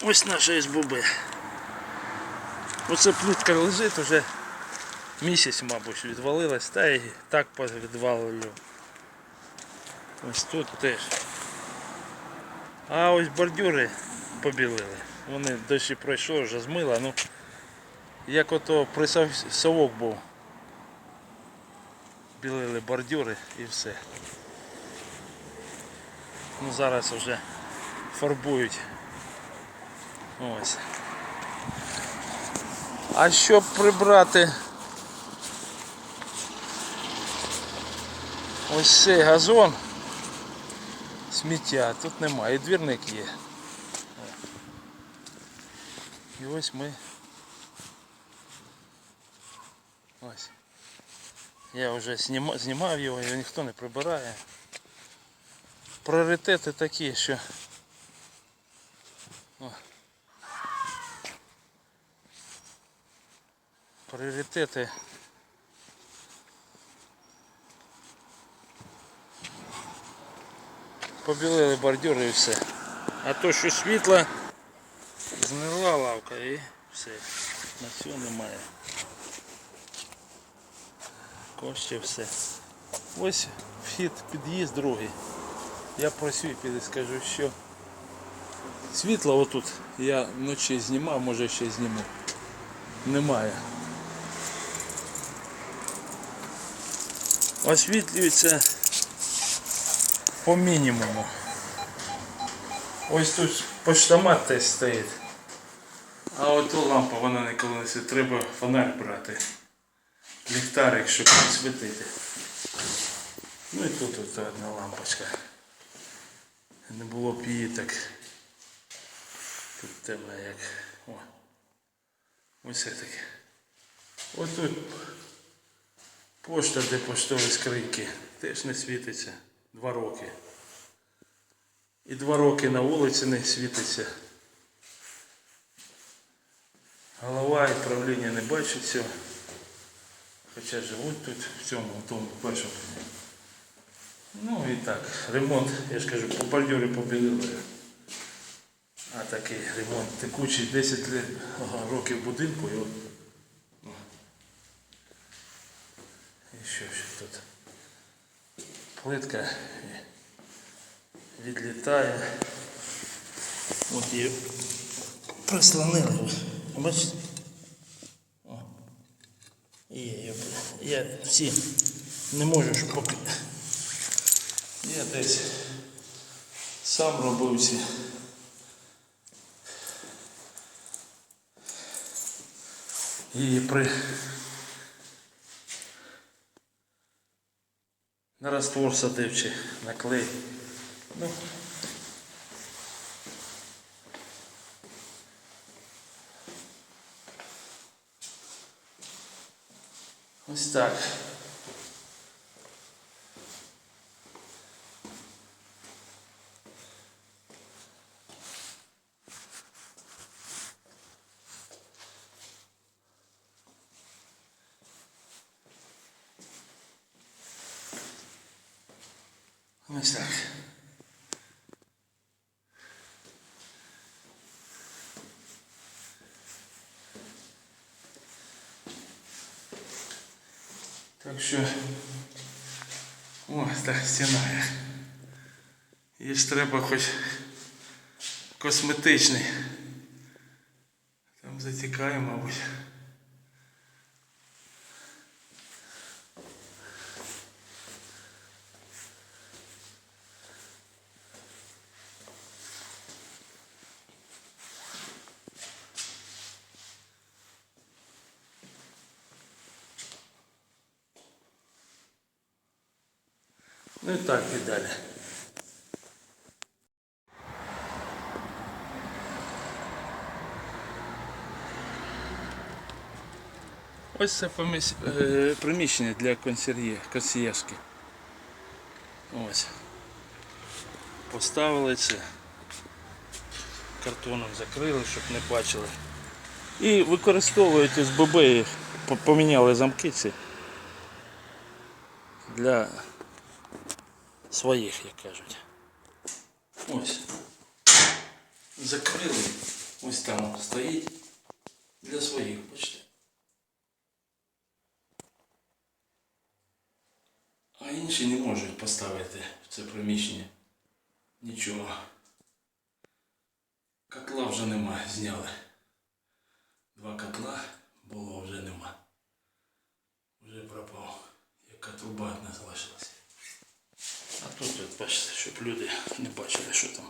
Ось наша СББ. Оце плитка лежить уже місяць, мабуть, відвалилась, та і так відвалюю. Ось тут теж. А ось бордюри побілили. Вони дощі пройшло, вже змило, ну як ото присов- совок був. Білили бордюри і все. Ну зараз вже фарбують. Ось. А щоб прибрати ось цей газон, сміття тут немає, і двірник є. І ось ми. Ось. Я вже знімав його, його ніхто не прибирає. Пріоритети такі, що пріоритети побілили бордюри і все. А то, що світло, згнила лавка і все. На цього немає. Коштів все. Ось вхід, під'їзд другий. Я просю піде скажу, що світла отут я вночі знімав, може ще зніму. Немає. Освітлюється по мінімуму. Ось тут поштомат теж стоїть. А оту лампа вона ніколи не світить. Треба фонарь брати. Ліхтарик, щоб світити. Ну і тут от одна лампочка. Не було б її так. Тут темно як. О. Ось це таке. Ось тут пошта, де поштові скриньки. Теж не світиться. Два роки. І два роки на вулиці не світиться. Голова і правління не бачить цього. Хоча живуть тут в цьому, в тому першому. Ну і так, ремонт, я ж кажу, по бордюрі побілили. А такий ремонт текучий 10 років будинку. І, от. О. і що ще тут? Плитка відлітає. От її прислонили. Бачите? О. І я, всі не можу, щоб поки. Я десь сам робив ці. І при на раствор садив чи на клей. Ну, ось так. Ось так. Так що о, так стіна. Їй ж треба хоч косметичний. Там затікає, мабуть. Ну і так і далі. Ось це поміс- е, приміщення для консьєр'є, консьєржки. Ось. Поставили це. Картоном закрили, щоб не бачили. І використовують СББ, поміняли замки ці для своїх, як кажуть. Ось. Закрили. ось там стоїть для своїх, бачите. А інші не можуть поставити в це приміщення нічого. Котла вже нема, зняли. Два котла було вже нема. Вже пропав. Яка труба одна залишилася. Тут, бачите, щоб люди не бачили, що там.